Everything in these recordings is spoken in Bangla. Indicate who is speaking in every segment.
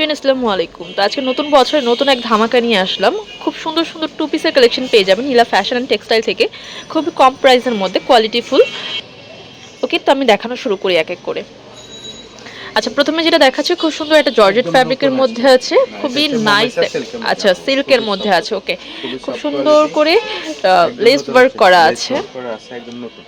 Speaker 1: ফ্রেন্ড আসসালামু আলাইকুম। তো আজকে নতুন বছরে নতুন এক ধামাকা নিয়ে আসলাম। খুব সুন্দর সুন্দর টু পিসের কালেকশন পেয়ে যাবেন নীলা ফ্যাশন অ্যান্ড টেক্সটাইল থেকে। খুবই কম প্রাইসের মধ্যে কোয়ালিটি ফুল ওকে তো আমি দেখানো শুরু করি এক এক করে। আচ্ছা প্রথমে যেটা দেখাচ্ছে খুব সুন্দর একটা জর্জেট ফ্যাব্রিকের মধ্যে আছে। খুবই নাইস আচ্ছা সিল্কের মধ্যে আছে ওকে খুব সুন্দর করে লেস ওয়ার্ক করা আছে।
Speaker 2: করা আছে একদম নতুন।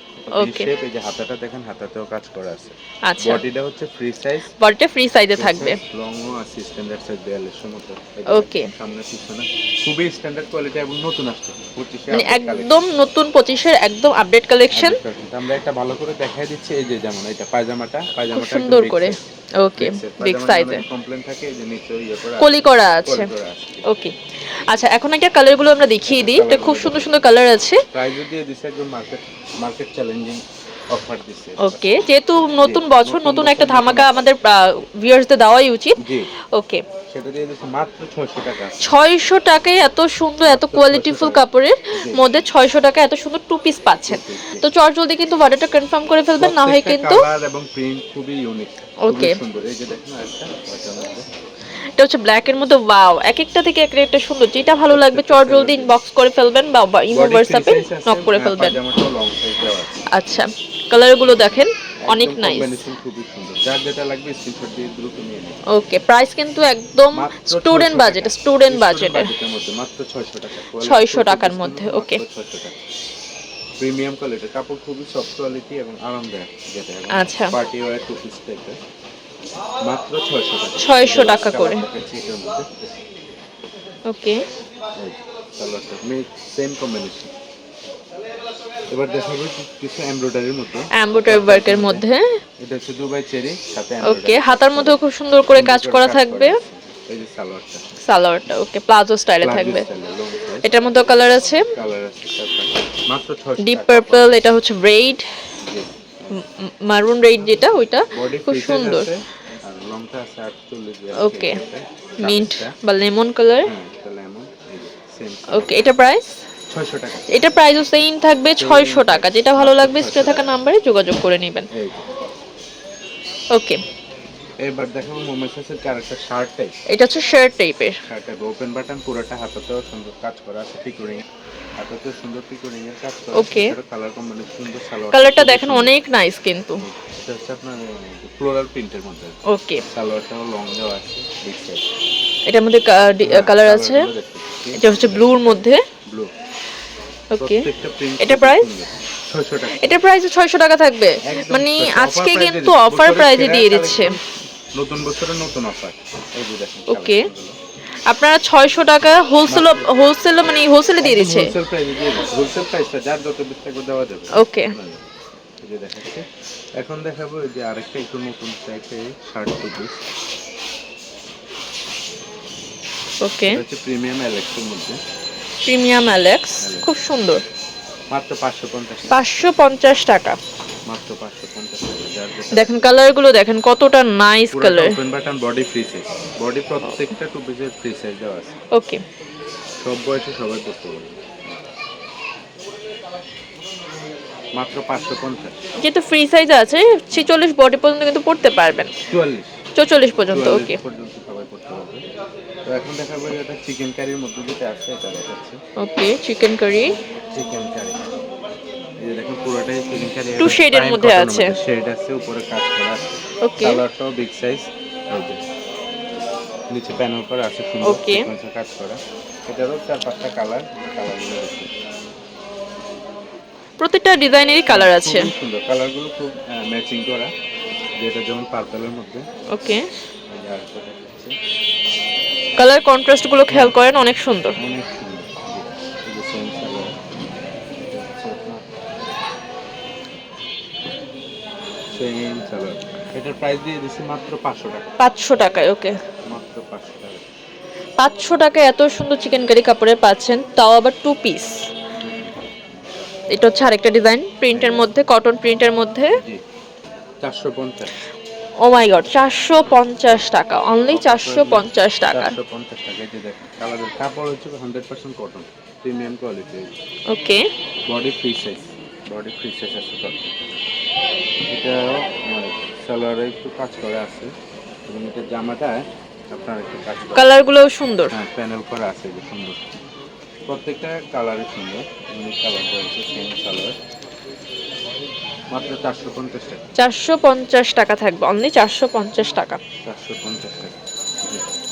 Speaker 2: শেপ এই যে হাতাটা দেখেন হাতাতেও কাজ করা আছে।
Speaker 1: আচ্ছা।
Speaker 2: বডিটা হচ্ছে ফ্রি সাইজ
Speaker 1: বডিটা ফ্রি সাইজে থাকবে।
Speaker 2: লং ও আছে স্ট্যান্ডার্ড সাইজ 42 মতো। এই যে সামনে পিছনে। খুবই স্ট্যান্ডার্ড কোয়ালিটি এবং নতুন আসছে 25
Speaker 1: মানে একদম নতুন পঁচিশের একদম আপডেট কালেকশন
Speaker 2: আমরা একটা ভালো করে দেখাই দিচ্ছি এই যে যেমন এটা পায়জামাটা পায়জামাটা
Speaker 1: সুন্দর করে। ওকে বিগ সাইজে
Speaker 2: কমপ্লেন থাকে? যে নিচে ইয়ে করা
Speaker 1: কলি করা আছে। ওকে আচ্ছা এখন একটা কালারগুলো আমরা দেখিয়ে দিই। এটা খুব সুন্দর সুন্দর কালার আছে।
Speaker 2: প্রাইস দিয়ে দিছে একদম মার্কেট মার্কেট চ্যালেঞ্জিং অফার দিছে।
Speaker 1: ওকে যেহেতু নতুন বছর
Speaker 2: নতুন
Speaker 1: নতুন একটা ধামাকা আমাদের ভিউয়ার্সদের দেওয়াই উচিত। ওকে
Speaker 2: সেটা দিয়ে দিছে মাত্র 600 টাকা।
Speaker 1: ছয়শো টাকায় এত সুন্দর এত কোয়ালিটিফুল কাপড়ের মধ্যে ছয়শো টাকা এত সুন্দর টু পিস পাচ্ছেন। তো চট জলদি কিন্তু অর্ডারটা কনফার্ম করে ফেলবেন না হয় কিন্তু
Speaker 2: কালার এবং প্রিন্ট খুবই ইউনিক
Speaker 1: Okay.
Speaker 2: সুন্দর। এই যে দেখুন একটা ওটার মধ্যে
Speaker 1: এটা হচ্ছে ব্ল্যাক এর মধ্যে ওয়াও এক একটা থেকে এক একটা সুন্দর। যেটা ভালো লাগবে চট জলদি ইনবক্স করে ফেলবেন বা ইমো হোয়াটসঅ্যাপে নক করে
Speaker 2: হ্যাঁ,
Speaker 1: ফেলবেন। আচ্ছা কালারগুলো দেখেন। অনেক নাইস
Speaker 2: খুবই সুন্দর। যার যেটা লাগবে স্ক্রিনশট দিয়ে দ্রুত নিয়ে নিন
Speaker 1: ওকে প্রাইস কিন্তু একদম স্টুডেন্ট বাজেট স্টুডেন্ট বাজেট
Speaker 2: মাত্র 600 টাকা।
Speaker 1: 600 টাকার মধ্যে, okay.
Speaker 2: প্রিমিয়াম কোয়ালিটি কাপড় খুবই সফট কোয়ালিটি এবং আরামদায়ক যেটা
Speaker 1: আচ্ছা।
Speaker 2: পার্টি ওয়্যার টু পিস টাইপের মাত্র 600 টাকা।
Speaker 1: 600 টাকা করে। ওকে
Speaker 2: সেম কম্বিনেশন এবার দেখাবো কিছু এমব্রয়ডারির মধ্যে।
Speaker 1: অ্যাম্বোটারি ওয়ার্কের মধ্যে।
Speaker 2: এটা হচ্ছে দুবাই চেরি সাথে
Speaker 1: ওকে হাতার মধ্যেও খুব সুন্দর করে কাজ করা থাকবে।
Speaker 2: এই যে সালোয়ারটা।
Speaker 1: সালোয়ারটা ওকে প্লাজো স্টাইলে থাকবে। এটার মধ্যেও কালার আছে।
Speaker 2: কালার আছে মাত্র 600
Speaker 1: ডিপ। পার্পল এটা হচ্ছে রেড মারুন রেড যেটা ওইটা খুব সুন্দর।
Speaker 2: আর লংটা আছে 48
Speaker 1: ওকে মিন্ট বা লেমন কালার ওকে এটা প্রাইস
Speaker 2: 600 টাকা।
Speaker 1: এটা প্রাইসও সেম থাকবে ছয়শো টাকা। যেটা ভালো লাগবে স্ক্রিনে থাকা নাম্বারে যোগাযোগ করে নেবেন। ওকে
Speaker 2: এবার দেখাবো মোমেসাসের ক্যারেক্টার শার্ট টাইপ
Speaker 1: এটা হচ্ছে শার্ট টাইপের
Speaker 2: শার্ট টাইপ ওপেন বাটন পুরোটা হাতাতেও সুন্দর কাজ করা আছে পিকোরিং হাতাতেও সুন্দর পিকোরিং এর কাজ করা
Speaker 1: Okay.
Speaker 2: কালার কম্বিনেশন সুন্দর সালোয়ার
Speaker 1: কালারটা দেখেন অনেক নাইস কিন্তু।
Speaker 2: এটা হচ্ছে আপনার ফ্লোরাল প্রিন্টের মধ্যে।
Speaker 1: ওকে
Speaker 2: সালোয়ারটাও লং দেওয়া আছে বিগ সাইজ
Speaker 1: এটার মধ্যে কালার আছে। এটা হচ্ছে ব্লুর মধ্যে। ওকে। এটা price?
Speaker 2: 600 টাকা।
Speaker 1: এটা প্রাইস ছয়শো টাকা থাকবে। মানে আজকে কিন্তু অফার প্রাইজে দিয়ে দিচ্ছে।
Speaker 2: নতুন বছরের নতুন অফার
Speaker 1: Okay. আপনারা ছয়শো টাকা হোলসেল হোলসেল মানে হোলসেলে দিয়ে দিচ্ছে।
Speaker 2: হোলসেল প্রাইসে প্রাইসটা যার যত টাকা দেওয়া যাবে।
Speaker 1: ওকে।
Speaker 2: এখন দেখাবো যে আরেকটা একটু নতুন টাইপের শার্ট টু
Speaker 1: ওকে।
Speaker 2: প্রিমিয়াম অ্যালেক্সের মধ্যে।
Speaker 1: প্রিমিয়াম অ্যালেক্স খুব সুন্দর।
Speaker 2: মাত্র পাঁচশো পঞ্চাশ টাকা।
Speaker 1: পাঁচশো পঞ্চাশ টাকা।
Speaker 2: মাত্র পাঁচশো পঞ্চাশ টাকা
Speaker 1: দেখেন কালারগুলো দেখেন কতটা nice colour
Speaker 2: open button body free size body প্রত্যেকটা টু পিসের ফ্রি সাইজ দেওয়া আছে।
Speaker 1: ওকে
Speaker 2: সব বয়সে সবাই পড়তে পারবে মাত্র পাঁচশো পঞ্চাশ।
Speaker 1: যেহেতু ফ্রি সাইজ আছে ছেচল্লিশ বডি পর্যন্ত কিন্তু পড়তে পারবেন।
Speaker 2: চুয়াল্লিশ।
Speaker 1: চৌচল্লিশ পর্যন্ত ওকে
Speaker 2: পর্যন্ত সবাই পড়তে পারবে। তো এখন দেখাবো এটা চিকেন কারির মধ্যে যেটা আছে এটা দেখাচ্ছে।
Speaker 1: ওকে চিকেন কারি
Speaker 2: চিকেন কারি এই যে দেখুন পুরোটাই চিকেন কারি
Speaker 1: shade এর মধ্যে আছে।
Speaker 2: শেড আছে উপরে কাজ করা
Speaker 1: ওকে
Speaker 2: কালারটাও বিগ সাইজ এই যে। নিচে প্যানেল করা আছে সুন্দর sequence কাজ করা। এটারও চার পাঁচটা কালার কালারগুলো দেখুন।
Speaker 1: প্রত্যেকটা ডিজাইনেরই কালার আছে।
Speaker 2: সুন্দর। কালারগুলো খুব ম্যাচিং করা। যেটা যেমন পার্পলের মধ্যে।
Speaker 1: ওকে
Speaker 2: দেখাচ্ছি।
Speaker 1: কালার কন্ট্রাস্টগুলো খেয়াল করেন অনেক সুন্দর।
Speaker 2: এটার প্রাইস দিয়ে দিচ্ছি মাত্র পাঁচশো টাকা।
Speaker 1: পাঁচশো টাকায় ওকে
Speaker 2: মাত্র টাকা।
Speaker 1: টাকায় এত সুন্দর চিকেন কারি পাচ্ছেন তাও আবার টু পিস এটা হচ্ছে আরেকটা ডিজাইন প্রিন্টের মধ্যে কটন প্রিন্টের মধ্যে। ও মাই গড চারশো পঞ্চাশ টাকা অনলি চারশো পঞ্চাশ টাকা।
Speaker 2: চারশো পঞ্চাশ টাকা এই যে দেখেন কালারের কাপড় হচ্ছে hundred percent cotton premium quality
Speaker 1: okay
Speaker 2: body free size body free size আছে কটন এটাও সালোয়ারে একটু কাজ করা আছে এবং এটা জামাটা আপনার একটু কাজ
Speaker 1: কালারগুলোও সুন্দর।
Speaker 2: হ্যাঁ প্যানেল করা আছে যে সুন্দর। প্রত্যেকটা কালারই সুন্দর ইউনিক কালার রয়েছে সেম কালার মাত্র চারশো পঞ্চাশ টাকা।
Speaker 1: চারশো পঞ্চাশ টাকা থাকবে অনলি চারশো পঞ্চাশ টাকা।
Speaker 2: চারশো পঞ্চাশ টাকা।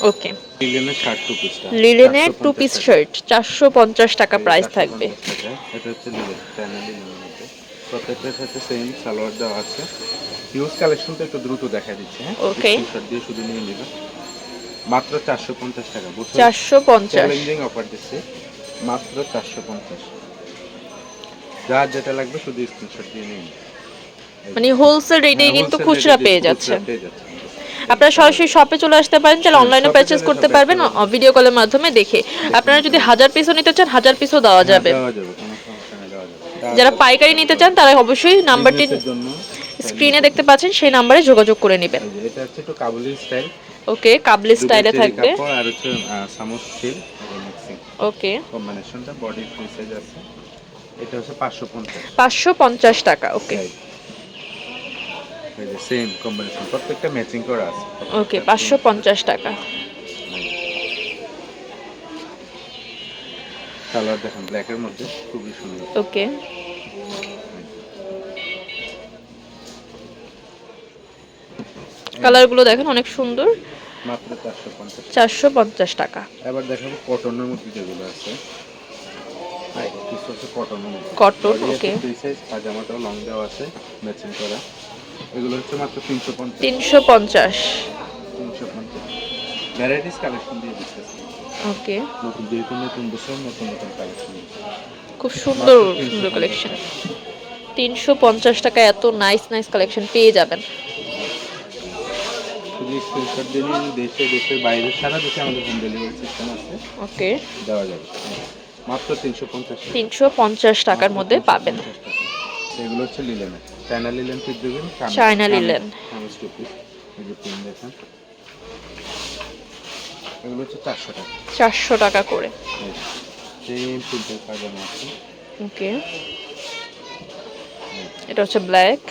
Speaker 1: ওকে।
Speaker 2: লিলেনের শার্ট টু। পিসটা
Speaker 1: লিলেনের টু পিস শার্ট চারশো পঞ্চাশ টাকা প্রাইস থাকবে।
Speaker 2: এটা হচ্ছে লিলেন প্যানেল লিলেনের প্রত্যেকটার সাথে সেম সালোয়ার দেওয়া আছে। হিউজ কালেকশনটা একটু দ্রুত দেখা দিচ্ছে হ্যাঁ?
Speaker 1: Okay.
Speaker 2: স্ক্রিনশট দিয়ে শুধু নিয়ে নিবেন মাত্র চারশো পঞ্চাশ টাকা বুঝছেন
Speaker 1: চারশো পঞ্চাশ।
Speaker 2: চ্যালেঞ্জিং অফার দিচ্ছে। মাত্র চারশো পঞ্চাশ। যার যেটা লাগবে শুধু স্ক্রিনশট দিয়ে নিন
Speaker 1: মানে হোলসেল রেটে কিন্তু খুচরা পেয়ে যাচ্ছে। আপনারা সরাসরি শপে চলে আসতে পারেন চাইলে
Speaker 2: হ্যাঁ,
Speaker 1: অনলাইনে
Speaker 2: এ
Speaker 1: পারচেজ করতে পারবেন ভিডিও কলের মাধ্যমে দেখে। আপনারা যদি হাজার পিসও নিতে চান হাজার পিসও দেওয়া যাবে।
Speaker 2: হ্যাঁ, দেওয়া যাবে।
Speaker 1: যারা পাইকারি নিতে চান তারা অবশ্যই নাম্বারটি স্ক্রিনে দেখতে পাচ্ছেন সেই নাম্বারে যোগাযোগ করে নেবেন।
Speaker 2: এটা হচ্ছে একটু কাবুলি স্টাইল
Speaker 1: ওকে কাবলি স্টাইলে থাকবে।
Speaker 2: আর হচ্ছে সামোস সিল
Speaker 1: ওকে।
Speaker 2: কম্বিনেশনটা বডি ফ্রি সাইজ আছে এটা হচ্ছে পাঁচশো পঞ্চাশ।
Speaker 1: পাঁচশো পঞ্চাশ টাকা ওকে।
Speaker 2: এই যে সেম কম্বিনেশন প্রত্যেকটা ম্যাচিং করা আছে।
Speaker 1: ওকে পাঁচশো পঞ্চাশ টাকা।
Speaker 2: কালার দেখেন ব্ল্যাকের মধ্যে খুবই সুন্দর।
Speaker 1: ওকে কালারগুলো দেখেন অনেক সুন্দর।
Speaker 2: মাত্র চারশো পঞ্চাশ।
Speaker 1: চারশো পঞ্চাশ টাকা।
Speaker 2: এবার দেখাবো কটনের মধ্যে যেগুলো আছে।
Speaker 1: Okay.
Speaker 2: free size, পাজামাটাও লং দেওয়া আছে ম্যাচিং করা। এগুলো হচ্ছে মাত্র তিনশো পঞ্চাশ।
Speaker 1: তিনশো পঞ্চাশ।
Speaker 2: তিনশো পঞ্চাশ। ভ্যারাইটিস কালেকশন দিয়ে দিচ্ছে।
Speaker 1: ওকে
Speaker 2: নতুন যেহেতু নতুন বছর নতুন নতুন কালেকশন
Speaker 1: খুব সুন্দর
Speaker 2: 350
Speaker 1: সুন্দর কালেকশন তিনশো পঞ্চাশ টাকা এত নাইস নাইস কালেকশন পেয়ে যাবেন।
Speaker 2: শুধু স্ক্রিনশট দিয়ে নিন দেশে দেশের বাইরে সারা দেশে আমাদের হোম ডেলিভারি সিস্টেম আছে।
Speaker 1: ওকে
Speaker 2: দেওয়া যাবে। মাত্র তিনশো পঞ্চাশ টাকা।
Speaker 1: তিনশো পঞ্চাশ টাকার মধ্যে পাবেন।
Speaker 2: এগুলো হচ্ছে লিলেনের চায়না লিলেন ঠিক দেবেন। এই যে পিন দেখেন। এগুলো হচ্ছে চারশো টাকা।
Speaker 1: চারশো টাকা করে।
Speaker 2: সেম প্রিন্টের পাজামা আছে
Speaker 1: ওকে। এটা হচ্ছে ব্ল্যাক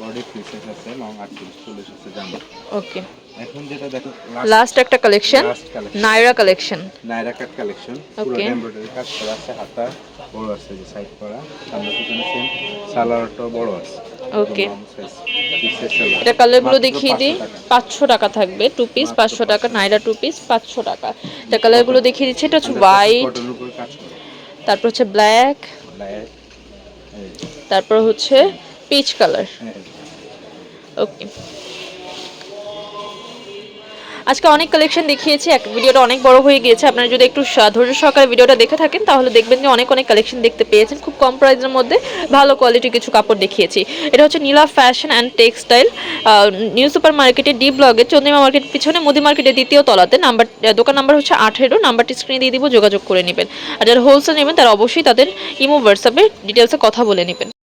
Speaker 2: বডি ফ্রিসেস আছে লং আটত্রিশ চল্লিশ আছে জামা।
Speaker 1: ওকে।
Speaker 2: এখন যেটা দেখো
Speaker 1: লাস্ট একটা collection Naira collection
Speaker 2: Naira cut collection পুরো. এমব্রয়ডারি কাজ করা আছে হাতা বড় আছে যে সাইড করা সামনে পিছনে সেম সালোয়ারটাও বড় আছে। সালোয়ার।
Speaker 1: এটা কালারগুলো দেখিয়ে দিই পাঁচশো টাকা থাকবে টু পিস পাঁচশো টাকা নাইরা টু পিস পাঁচশো টাকা। এটা কালারগুলো দেখিয়ে দিচ্ছি এটা হচ্ছে হোয়াইট
Speaker 2: কাজ করা।
Speaker 1: তারপর হচ্ছে ব্ল্যাক তারপর হচ্ছে পিচ কালার ওকে আজকে অনেক কালেকশন দেখিয়েছি, এক ভিডিওটা অনেক বড় হয়ে গিয়েছে। আপনারা যদি একটু ধৈর্য সহকারে ভিডিওটা দেখে থাকেন, তাহলে দেখবেন যে অনেক অনেক কালেকশন দেখতে পেয়েছেন। খুব কম প্রাইসের মধ্যে ভালো কোয়ালিটির কিছু কাপড় দেখিয়েছি। এটা হচ্ছে Nila fashion and textile new super মার্কেটে ডি ব্লগে চন্দ্রিমা মার্কেট পিছনে, মুদি মার্কেটের দ্বিতীয় তলাতে। নাম্বার দোকান নাম্বার হচ্ছে আঠেরো নাম্বারটি স্ক্রিনে দিয়ে দিব, যোগাযোগ করে নেবেন। আর যারা হোলসেল নেবেন, তারা অবশ্যই তাদের ইমো হোয়াটসঅ্যাপে ডিটেলসে কথা বলে নেবেন।